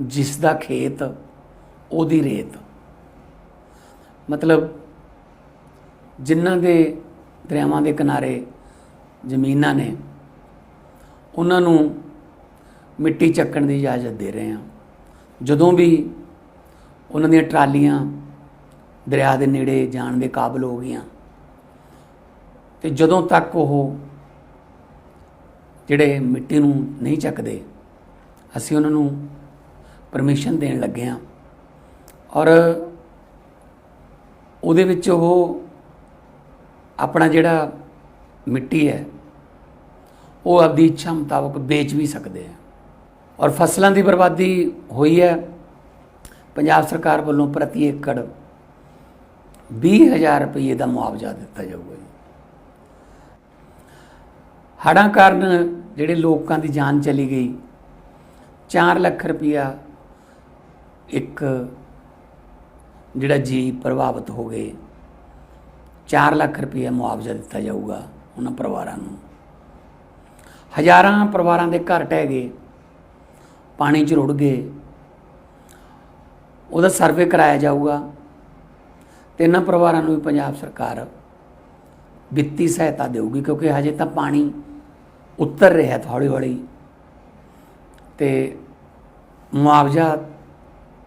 ਜਿਸ ਦਾ ਖੇਤ, ਉਹਦੀ ਰੇਤ। ਮਤਲਬ ਜਿਨ੍ਹਾਂ ਦੇ ਦਰਿਆਵਾਂ ਦੇ ਕਿਨਾਰੇ ਜ਼ਮੀਨਾਂ ਨੇ, ਉਹਨਾਂ ਨੂੰ ਮਿੱਟੀ ਚੱਕਣ ਦੀ ਇਜਾਜ਼ਤ ਦੇ ਰਹੇ ਹਾਂ। ਜਦੋਂ ਵੀ ਉਹਨਾਂ ਦੀਆਂ ਟਰਾਲੀਆਂ ਦਰਿਆ ਦੇ ਨੇੜੇ ਜਾਣ ਦੇ ਕਾਬਲ ਹੋ ਗਈਆਂ, ਤੇ ਜਦੋਂ ਤੱਕ ਉਹ ਜਿਹੜੇ ਮਿੱਟੀ ਨੂੰ ਨਹੀਂ ਚੱਕਦੇ, ਅਸੀਂ ਉਹਨਾਂ ਨੂੰ ਪਰਮਿਸ਼ਨ ਦੇਣ ਲੱਗੇ ਹਾਂ। ਔਰ ਉਹਦੇ ਵਿੱਚ ਉਹ ਆਪਣਾ ਜਿਹੜਾ ਮਿੱਟੀ ਹੈ, ਉਹ ਆਪਦੀ ਇੱਛਾ ਮੁਤਾਬਕ ਵੇਚ ਵੀ ਸਕਦੇ ਆ। ਔਰ ਫਸਲਾਂ ਦੀ ਬਰਬਾਦੀ ਹੋਈ ਹੈ। ਪੰਜਾਬ ਸਰਕਾਰ ਵੱਲੋਂ ਪ੍ਰਤੀ ਏਕੜ 20000 ਰੁਪਏ ਦਾ ਮੁਆਵਜ਼ਾ ਦਿੱਤਾ ਜਾਊਗਾ ਜੀ। ਹੜ੍ਹਾਂ ਕਾਰਨ ਜਿਹੜੇ ਲੋਕਾਂ ਦੀ ਜਾਨ ਚਲੀ ਗਈ 4 ਲੱਖ ਰੁਪਇਆ ਇੱਕ ਜਿਹੜਾ ਜੀ ਪ੍ਰਭਾਵਿਤ ਹੋ ਗਏ 4 ਲੱਖ ਰੁਪਇਆ ਮੁਆਵਜ਼ਾ ਦਿੱਤਾ ਜਾਊਗਾ ਉਹਨਾਂ ਪਰਿਵਾਰਾਂ ਨੂੰ। ਹਜ਼ਾਰਾਂ ਪਰਿਵਾਰਾਂ ਦੇ ਘਰ ਢਹਿ ਗਏ, ਪਾਣੀ 'ਚ ਰੁੜ ਗਏ, ਉਹਦਾ ਸਰਵੇ ਕਰਾਇਆ ਜਾਊਗਾ। ਤੇ ਇਹਨਾਂ ਪਰਿਵਾਰਾਂ ਨੂੰ ਵੀ ਪੰਜਾਬ ਸਰਕਾਰ ਵਿੱਤੀ ਸਹਾਇਤਾ ਦੇਊਗੀ ਕਿਉਂਕਿ ਹਜੇ ਤਾਂ ਪਾਣੀ ਉੱਤਰ ਰਿਹਾ ਹੌਲੀ ਹੌਲੀ ਤੇ ਮੁਆਵਜ਼ਾ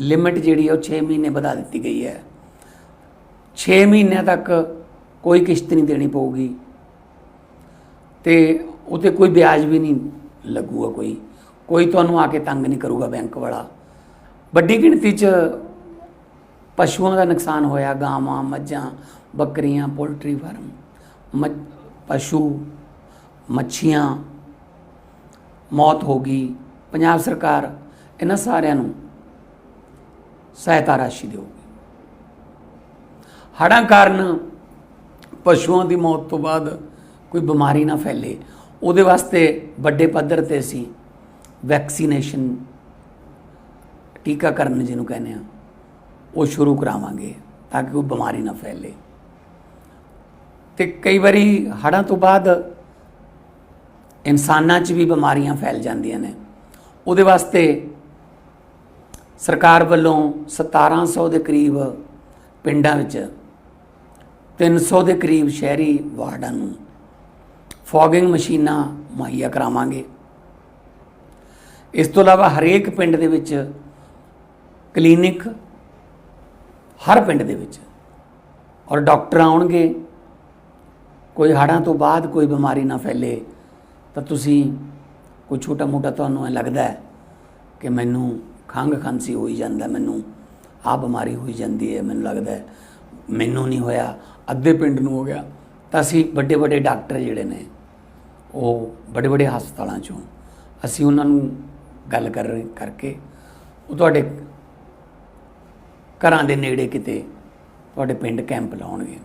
ਲਿਮਿਟ ਜਿਹੜੀ ਹੈ ਉਹ 6 ਮਹੀਨੇ ਵਧਾ ਦਿੱਤੀ ਗਈ ਹੈ। 6 ਮਹੀਨਿਆਂ ਤੱਕ ਕੋਈ ਕਿਸ਼ਤ ਨਹੀਂ ਦੇਣੀ ਪਊਗੀ। ਤੇ ਉਤੇ ਕੋਈ ਵਿਆਜ ਵੀ ਨਹੀਂ ਲੱਗੂਗਾ ਕੋਈ। ਕੋਈ ਤੁਹਾਨੂੰ ਆ ਕੇ ਤੰਗ ਨਹੀਂ ਕਰੂਗਾ ਬੈਂਕ ਵਾਲਾ। ਵੱਡੀ ਗਿਣਤੀ 'ਚ ਪਸ਼ੂਆਂ ਦਾ ਨੁਕਸਾਨ ਹੋਇਆ, ਗਾਵਾਂ, ਮੱਝਾਂ, ਬੱਕਰੀਆਂ, ਪੋਲਟਰੀ ਫਾਰਮ ਮੱਝ ਪਸ਼ੂ, ਮੱਛੀਆਂ, ਮੌਤ ਹੋ ਗਈ। ਪੰਜਾਬ ਸਰਕਾਰ ਇਹਨਾਂ ਸਾਰਿਆਂ ਨੂੰ ਸਹਾਇਤਾ ਰਾਸ਼ੀ ਦੇਊਗੀ। ਹੜ੍ਹਾਂ ਕਾਰਨ ਪਸ਼ੂਆਂ ਦੀ ਮੌਤ ਤੋਂ ਬਾਅਦ ਕੋਈ ਬਿਮਾਰੀ ਨਾ ਫੈਲੇ। ਉਹਦੇ ਵਾਸਤੇ ਵੱਡੇ ਪੱਧਰ ਤੇ ਅਸੀਂ ਵੈਕਸੀਨੇਸ਼ਨ ਟੀਕਾਕਰਨ ਜਿਹਨੂੰ ਕਹਿੰਦੇ ਆ ਉਹ ਸ਼ੁਰੂ ਕਰਾਵਾਂਗੇ ਤਾਂ ਕਿ ਕੋਈ ਬਿਮਾਰੀ ਨਾ ਫੈਲੇ। ਤੇ ਕਈ ਵਾਰੀ ਹੜ੍ਹਾਂ ਤੋਂ ਬਾਅਦ ਇਨਸਾਨਾਂ 'ਚ ਵੀ ਬਿਮਾਰੀਆਂ ਫੈਲ ਜਾਂਦੀਆਂ ਨੇ। ਉਹਦੇ ਵਾਸਤੇ ਸਰਕਾਰ ਵੱਲੋਂ 1700 ਦੇ ਕਰੀਬ ਪਿੰਡਾਂ ਵਿੱਚ 300 ਦੇ ਕਰੀਬ ਸ਼ਹਿਰੀ ਵਾਰਡਾਂ ਨੂੰ ਫੋਗਿੰਗ ਮਸ਼ੀਨਾਂ ਮੁਹੱਈਆ ਕਰਾਵਾਂਗੇ। ਇਸ ਤੋਂ ਇਲਾਵਾ ਹਰੇਕ ਪਿੰਡ ਦੇ ਵਿੱਚ ਕਲੀਨਿਕ ਹਰ ਪਿੰਡ ਦੇ ਵਿੱਚ ਔਰ ਡਾਕਟਰ ਆਉਣਗੇ। ਕੋਈ ਹੜ੍ਹਾਂ ਤੋਂ ਬਾਅਦ ਕੋਈ ਬਿਮਾਰੀ ਨਾ ਫੈਲੇ ਤਾਂ ਤੁਸੀਂ ਕੋਈ ਛੋਟਾ ਮੋਟਾ ਤੁਹਾਨੂੰ ਐ ਲੱਗਦਾ ਹੈ ਕਿ ਮੈਨੂੰ ਖੰਘ ਖਾਂਸੀ ਹੋਈ ਜਾਂਦਾ ਮੈਨੂੰ। ਆ ਬਿਮਾਰੀ ਹੋਈ ਜਾਂਦੀ ਹੈ, ਮੈਨੂੰ ਲੱਗਦਾ ਮੈਨੂੰ ਨਹੀਂ ਹੋਇਆ, ਅੱਧੇ ਪਿੰਡ ਨੂੰ ਹੋ ਗਿਆ। ਤਾਂ ਅਸੀਂ ਵੱਡੇ ਵੱਡੇ ਡਾਕਟਰ ਜਿਹੜੇ ਨੇ, ਉਹ ਵੱਡੇ ਵੱਡੇ ਹਸਪਤਾਲਾਂ ਚੋਂ ਅਸੀਂ ਉਹਨਾਂ ਨੂੰ ਗੱਲ ਕਰ ਕਰਕੇ, ਉਹ ਤੁਹਾਡੇ ਘਰਾਂ ਦੇ ਨੇੜੇ ਕਿਤੇ ਤੁਹਾਡੇ ਪਿੰਡ ਕੈਂਪ ਲਾਉਣਗੇ।